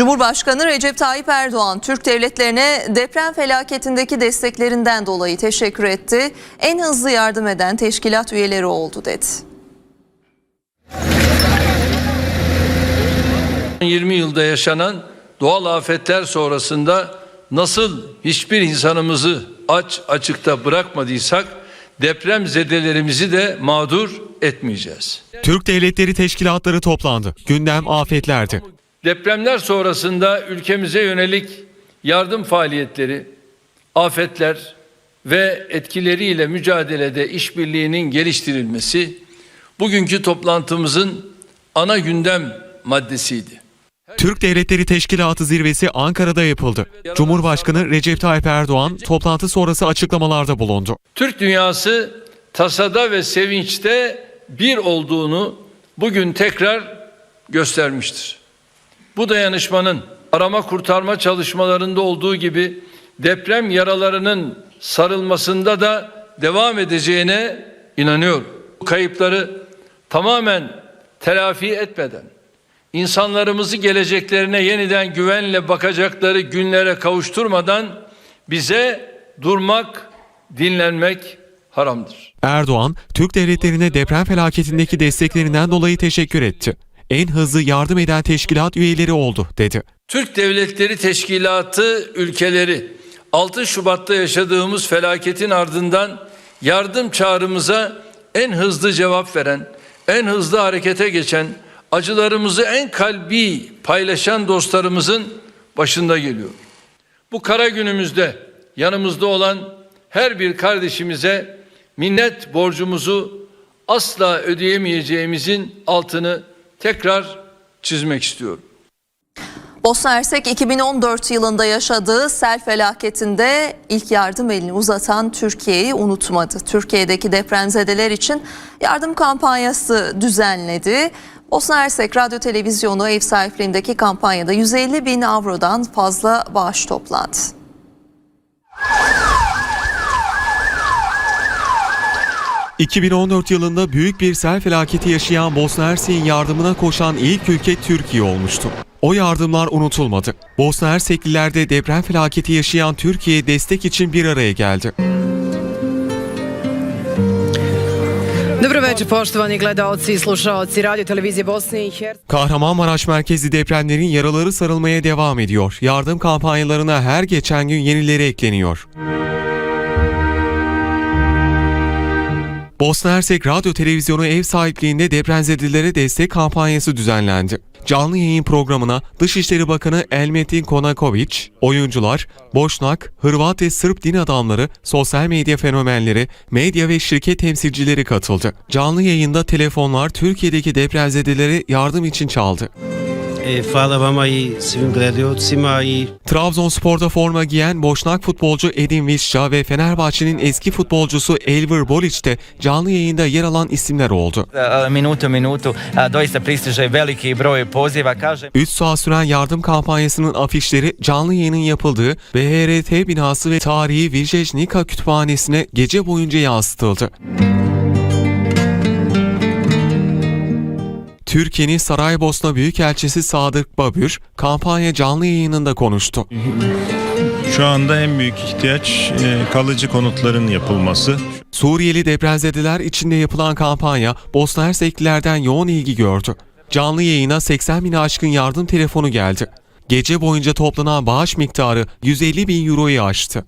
Cumhurbaşkanı Recep Tayyip Erdoğan Türk devletlerine deprem felaketindeki desteklerinden dolayı teşekkür etti. En hızlı yardım eden teşkilat üyeleri oldu dedi. 20 yılda yaşanan doğal afetler sonrasında nasıl hiçbir insanımızı aç açıkta bırakmadıysak deprem zedelerimizi de mağdur etmeyeceğiz. Türk Devletleri Teşkilatları toplandı. Gündem afetlerdi. Depremler sonrasında ülkemize yönelik yardım faaliyetleri, afetler ve etkileriyle mücadelede işbirliğinin geliştirilmesi bugünkü toplantımızın ana gündem maddesiydi. Türk Devletleri Teşkilatı zirvesi Ankara'da yapıldı. Cumhurbaşkanı Recep Tayyip Erdoğan toplantı sonrası açıklamalarda bulundu. Türk dünyası tasada ve sevinçte bir olduğunu bugün tekrar göstermiştir. Bu dayanışmanın arama kurtarma çalışmalarında olduğu gibi deprem yaralarının sarılmasında da devam edeceğine inanıyorum. Bu kayıpları tamamen telafi etmeden insanlarımızı geleceklerine yeniden güvenle bakacakları günlere kavuşturmadan bize durmak, dinlenmek haramdır. Erdoğan, Türk devletlerine deprem felaketindeki desteklerinden dolayı teşekkür etti. En hızlı yardım eden teşkilat üyeleri oldu, dedi. Türk Devletleri Teşkilatı ülkeleri 6 Şubat'ta yaşadığımız felaketin ardından yardım çağrımıza en hızlı cevap veren, en hızlı harekete geçen, acılarımızı en kalbi paylaşan dostlarımızın başında geliyor. Bu kara günümüzde yanımızda olan her bir kardeşimize minnet borcumuzu asla ödeyemeyeceğimizin altını tekrar çizmek istiyorum. Bosna Hersek 2014 yılında yaşadığı sel felaketinde ilk yardım elini uzatan Türkiye'yi unutmadı. Türkiye'deki depremzedeler için yardım kampanyası düzenledi. Bosna Hersek Radyo Televizyonu ev sahipliğindeki kampanyada 150 bin avrodan fazla bağış toplandı. ...2014 yılında büyük bir sel felaketi yaşayan Bosna Hersek'in yardımına koşan ilk ülke Türkiye olmuştu. O yardımlar unutulmadı. Bosna Hersekliler de deprem felaketi yaşayan Türkiye'ye destek için bir araya geldi. Dobro večer poštovani gledaoci i slušaoci radio televizije Bosne i Hercegovine. Kahramanmaraş merkezli depremlerin yaraları sarılmaya devam ediyor. Yardım kampanyalarına her geçen gün yenileri ekleniyor. Bosna Hersek Radyo Televizyonu ev sahipliğinde depremzedelere destek kampanyası düzenlendi. Canlı yayın programına Dışişleri Bakanı Elmetin Konaković, oyuncular, Boşnak, Hırvat ve Sırp din adamları, sosyal medya fenomenleri, medya ve şirket temsilcileri katıldı. Canlı yayında telefonlar Türkiye'deki depremzedelere yardım için çaldı. E, hvala vama i svim gledaocima i Trabzonspor'da forma giyen Boşnak futbolcu Edin Visca ve Fenerbahçe'nin eski futbolcusu Elver Bolić de canlı yayında yer alan isimler oldu. minutu minutu a, doista pristiže veliki broj poziva kažem 3 saat süren yardım kampanyasının afişleri canlı yayının yapıldığı BHRT binası ve tarihi Vijejnika kütüphanesine gece boyunca yansıtıldı. Türkiye'nin Saraybosna Büyükelçisi Sadık Babür, kampanya canlı yayınında konuştu. Şu anda en büyük ihtiyaç e, kalıcı konutların yapılması. Suriyeli depremzedeler içinde yapılan kampanya Bosna Herseklilerden yoğun ilgi gördü. Canlı yayına 80 bin aşkın yardım telefonu geldi. Gece boyunca toplanan bağış miktarı 150 bin euroyu aştı.